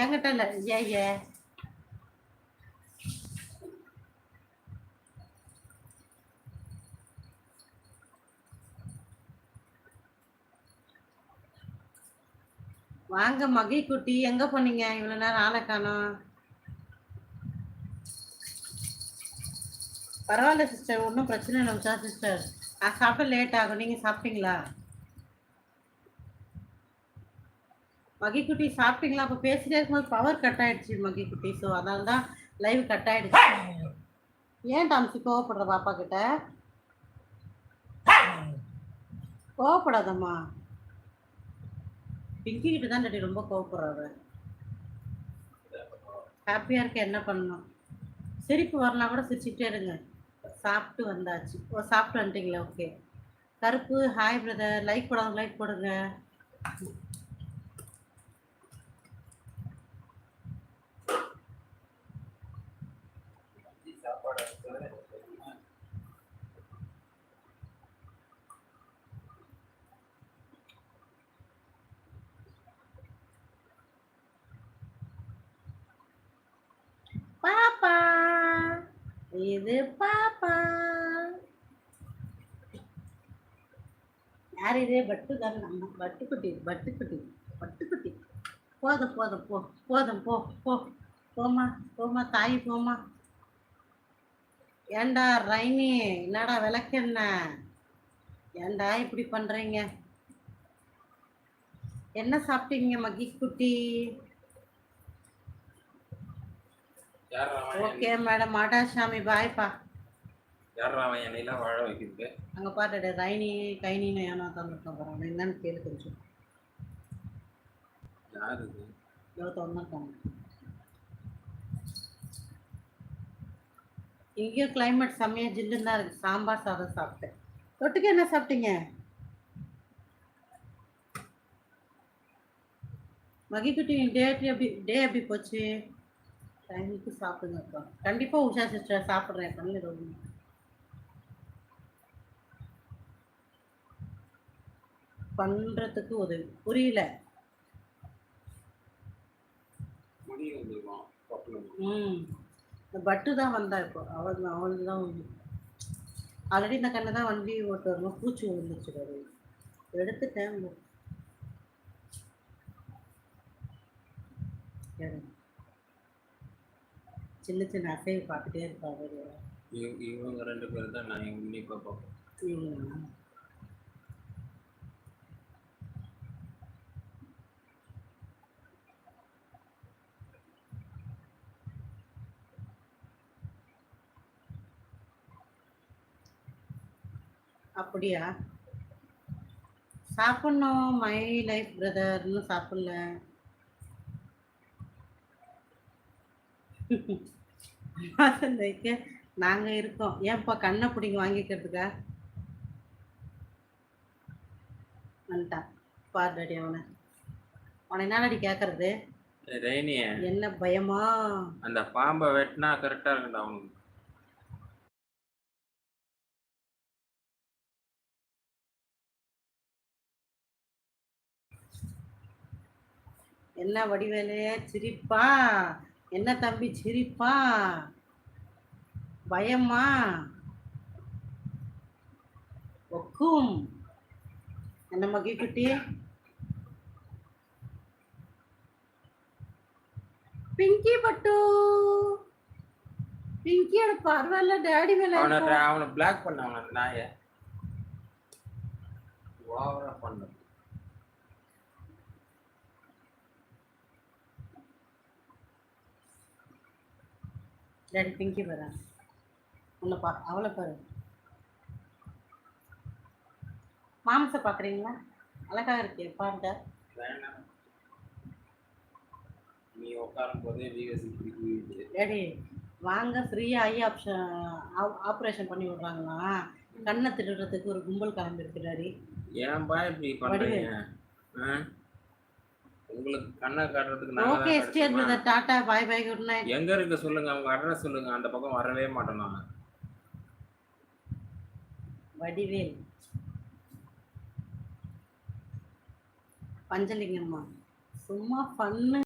என்கிட்ட இல்லை ஏ வாங்க மகை குட்டி எங்க போனீங்க? இவ்வளவு நேரம் ஆளை காணும். பரவாயில்ல சிஸ்டர் ஒன்றும் பிரச்சனை இல்லை உஷா சிஸ்டர் நான் சாப்பிட லேட் ஆகும். நீங்க சாப்பிட்டீங்களா? மகிக்குட்டி சாப்பிட்டீங்களா? அப்போ பேசிட்டே இருக்கும்போது பவர் கட் ஆயிடுச்சு மகிக்குட்டி. ஸோ அதனால தான் லைவ் கட் ஆயிடுச்சு. ஏன் டாம்சி கோவப்படுற பாப்பா கிட்ட? கோவப்படாதம்மா. பிங்கி கிட்ட தான் டாடி ரொம்ப கோவப்படுறாரு ஹாப்பியாக இருக்க என்ன பண்ணணும்? சிரிப்பு வரலாம் கூட சிரிச்சுக்கிட்டே இருங்க. சாப்பிட்டு வந்தாச்சு. ஓ சாப்பிட்டு வந்துட்டீங்களா? ஓகே கருப்பு ஹாய் பிரதர் லைக் போடாத லைக் போடுங்க சாப்பாடு பாப்பா. இது பாப்பா. யார் இதே? பட்டு தான் நம்ம பட்டுக்குட்டி பட்டுக்குட்டி பட்டுக்குட்டி. போதும் போதும் போ போதும் போ போ. போமா போமா தாய் போமா ஏண்டா ரைனி என்னடா விளக்கென்ன ஏண்டா இப்படி பண்றீங்க? என்ன சாப்பிட்டீங்க மகி குட்டி? ஓகே மேடம் மாட்டாசாமி பாய்ப்பா அங்கே பாட்டு ரைனி கைனின்னு ஏன்னா தந்துருக்கோம் பாருங்க. என்னன்னு கேளு கொஞ்சம் யார் இது? இங்கேயும் கிளைமேட் செம்மையா ஜில்லுன்னு தான் இருக்கு. சாம்பார் சாதம் சாப்பிட்டேன். தொட்டுக்கு என்ன சாப்பிட்டீங்க? மகிக்குட்டி டே எப்படி டே எப்படி போச்சு? டைமுக்கு சாப்பிடுங்க அக்கா. கண்டிப்பாக உஷா சிஸ்டர் சாப்பிட்றேன். பண்ணி ரொம்ப பண்ணுறதுக்கு உதவி. புரியல. ம். இந்த பட்டு தான் வந்தா இப்போ அவள் அவளுக்கு தான் ஆல்ரெடி இந்த கண்ணை தான் வண்டி ஓட்டு வரணும் பூச்சி விழுந்துச்சு அது எடுத்துட்டேன் சின்ன சின்ன அசைவு பார்த்துட்டே இருப்பாங்க இவங்க இவங்க ரெண்டு பேரும் தான் நான் உன்னிப்பாக பார்ப்பேன் அப்படியா? சாப்பிட்ணும் மை லைஃப் பிரதர் இன்னும் சாப்பிடல. வாசந்தைக்கு நாங்க இருக்கோம். ஏன்பா கண்ணை பிடிங்க வாங்கிக்கிறதுக்கா? வந்துட்டான் பாருடி அவனை. அவனை என்னடி கேட்கறது என்ன பயமா? அந்த பாம்பை வெட்டினா கரெக்டாக இருக்குடா அவனுக்கு. என்ன வடிவேலு? சிரிப்பா. என்ன தம்பி சிரிப்பா? பயமா? ஒக்கும். என்ன மகி குட்டி? பிங்கி பட்டு. பிங்கியோட பரவாயில்ல. டேடி மேல அவனை பிளாக் பண்ண அவனை நாயை. ஓவரா பண்ண டேடி பிங்கி பாரு உன்னை பா அவளை பாரு. மாம்ச பாக்குறீங்களா? அழகா இருக்கே பாருங்க. வேணாம். நீ உட்காரும் போதே டேடி வாங்க ஃப்ரீயாக ஐ ஆப்ஷன் ஆப்ரேஷன் பண்ணி விடுறாங்களா? கண்ணை திருடுறதுக்கு ஒரு கும்பல் கிளம்பிருக்கு டாடி. ஏன்பா இப்படி பண்றீங்க? ஆ? உங்களுக்கு கண்ணை காட்டுறதுக்கு okay கிடைச்சோமா? Brother ta ta bye bye good night எங்க இருக்கு சொல்லுங்க அவங்க அட்ரஸ் சொல்லுங்க அந்த பக்கம் வரவே மாட்டோம் நாங்க வடிவேல். பஞ்சலிங்கம்மா. சும்மா பண்ணு